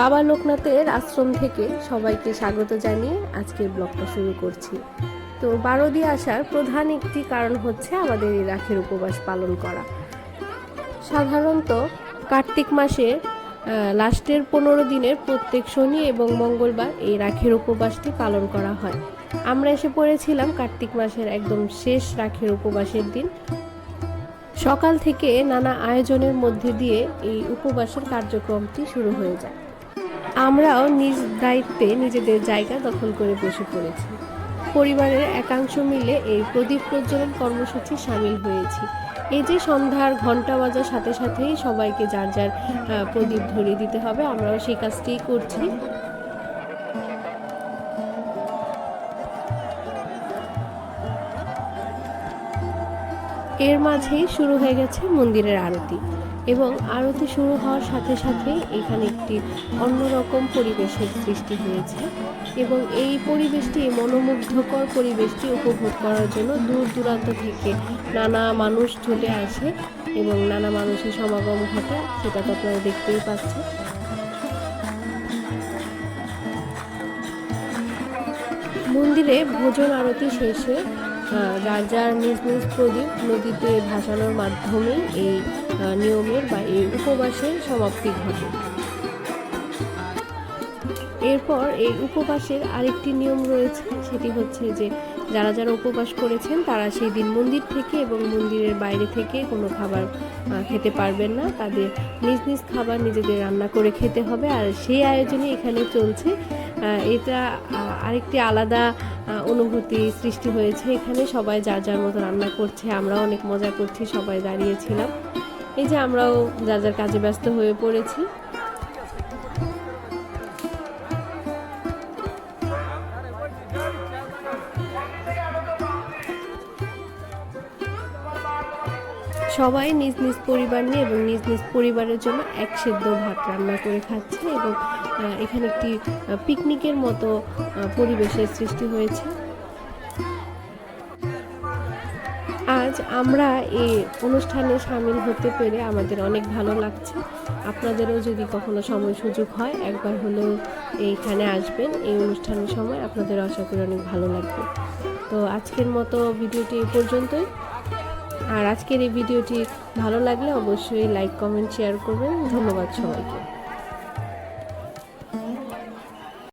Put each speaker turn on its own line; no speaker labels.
বাবা লোকনাথের আশ্রম থেকে সবাইকে স্বাগত জানিয়ে আজকের ব্লগটা শুরু করছি। তো বারোদি আসার প্রধান একটি কারণ হচ্ছে আমাদের এই রাখের উপবাস পালন করা। সাধারণত কার্তিক মাসে লাস্টের পনেরো দিনের প্রত্যেক শনি এবং মঙ্গলবার এই রাখের উপবাসটি পালন করা হয়। আমরা এসে পড়েছিলাম কার্তিক মাসের একদম শেষ রাখের উপবাসের দিন। সকাল থেকে নানা আয়োজনের মধ্যে দিয়ে এই উপবাসের কার্যক্রমটি শুরু হয়ে যায়। আমরাও নিজ দায়িত্বে নিজেদের জায়গা দখল করে বসে পড়েছি। পরিবারের একাংশ মিলে এই প্রদীপ প্রজ্বলন কর্মসূচি সামিল হয়েছি। এই যে সন্ধ্যার ঘণ্টা বাজার সাথে সাথেই সবাইকে যার যার প্রদীপ ধরিয়ে দিতে হবে, আমরাও সেই কাজটিই করছি। এর মাঝেই শুরু হয়ে গেছে মন্দিরের আরতি। এবং আরতি শুরু হওয়ার সাথে সাথে এখানে একটি অন্যরকম পরিবেশের সৃষ্টি হয়েছে এবং এই পরিবেশটি মনোমুগ্ধকর পরিবেশটি উপভোগ করার জন্য দূর দূরান্ত থেকে নানা মানুষ চলে আসে এবং নানা মানুষের সমাগম ঘটে, সেটা তো আপনারা দেখতেই পাচ্ছেন। মন্দিরে ভোজন আরতি শেষে যার যার নিজ নিজ প্রদীপ নদীতে ভাসানোর মাধ্যমে এই নিয়মের বা এই উপবাসের সমাপ্তি ঘটে। এরপর এই উপবাসের আরেকটি নিয়ম রয়েছে, সেটি হচ্ছে যে যারা যারা উপবাস করেছেন, তারা সেই দিন মন্দির থেকে এবং মন্দিরের বাইরে থেকে কোনো খাবার খেতে পারবেন না। তাদের নিজ নিজ খাবার নিজেদের রান্না করে খেতে হবে। আর সেই আয়োজনে এখানে চলছে। এটা আরেকটি আলাদা অনুভূতি সৃষ্টি হয়েছে এখানে। সবাই যার যার মতো রান্না করছে, আমরাও অনেক মজা করছি, সবাই দাঁড়িয়েছিলাম। এই যে আমরাও যার যার কাজে ব্যস্ত হয়ে পড়েছি। সবাই নিজ নিজ পরিবার নিয়ে এবং নিজ নিজ পরিবারের জন্য এক সেদ্ধ ভাত রান্না করে খাচ্ছে এবং এখানে একটি পিকনিকের মতো পরিবেশের সৃষ্টি হয়েছে। আজ আমরা এই অনুষ্ঠানে সামিল হতে পেরে আমাদের অনেক ভালো লাগছে। আপনাদেরও যদি কখনো সময় সুযোগ হয়, একবার হলেও এইখানে আসবেন। এই অনুষ্ঠানের সময় আপনাদের আশা করি অনেক ভালো লাগবে। তো আজকের মতো ভিডিওটি এই পর্যন্তই। আর আজকের এই ভিডিওটি ভালো লাগলে অবশ্যই লাইক কমেন্ট শেয়ার করবেন। ধন্যবাদ সবাইকে।